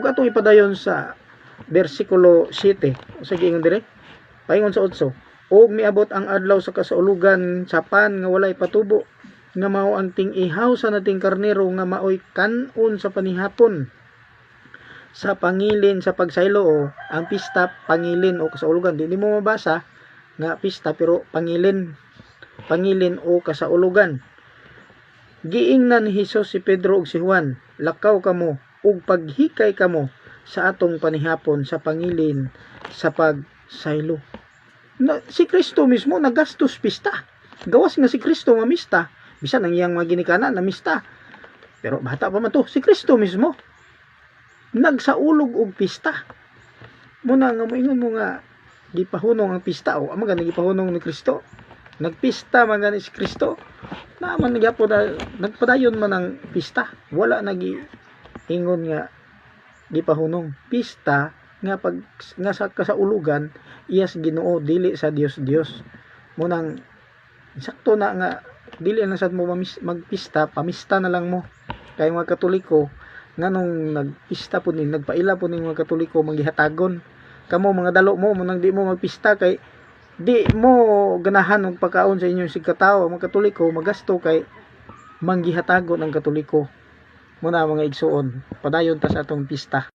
Ug ato ipadayon sa bersikulo 7. Sige ingon dire. Paingon sa 8. Og miabot ang adlaw sa kasaulugan sa pan nga walay patubo nga mao ang ting ihaw sa nating karnero nga maoy kanon sa panihapon sa pangilin sa pagsaylo o ang pista pangilin o kasaulugan di mo mabasa nga pista pero pangilin pangilin o kasaulugan giingnan ni Hesus si Pedro ug si Juan lakaw kamo ug paghikay kamo sa atong panihapon sa pangilin sa pagsaylo. Na, si Kristo mismo nagastos pista. Gawas nga si Kristo mamista bisan ang iyang mga ginikana na mista. Pero bata pa man to si Kristo mismo nagsaulog og pista. Muna nga moingon mo nga gipahunong ang pista. O ama gani gipahunong ni Kristo. Nagpista man gani si Kristo. Naman nagyapon na nagpadayon man ang pista. Wala nagi ingon nga gipahunong pista nga pag nga sa kasaulugan iyas Ginoo dili sa Dios Dios munang sakto na nga dili na sad mo magpista pamista na lang mo. Kay mga katoliko nganong nagpista po ni nagpaila po ning mga katoliko manggihatagon kamo mga dalo mo munang di mo magpista kay di mo ganahan og pagkaon sa inyong sigkatawo mga katoliko magasto kay manggihatagon ang katoliko muna mga igsuon. Padayon ta sa atong pista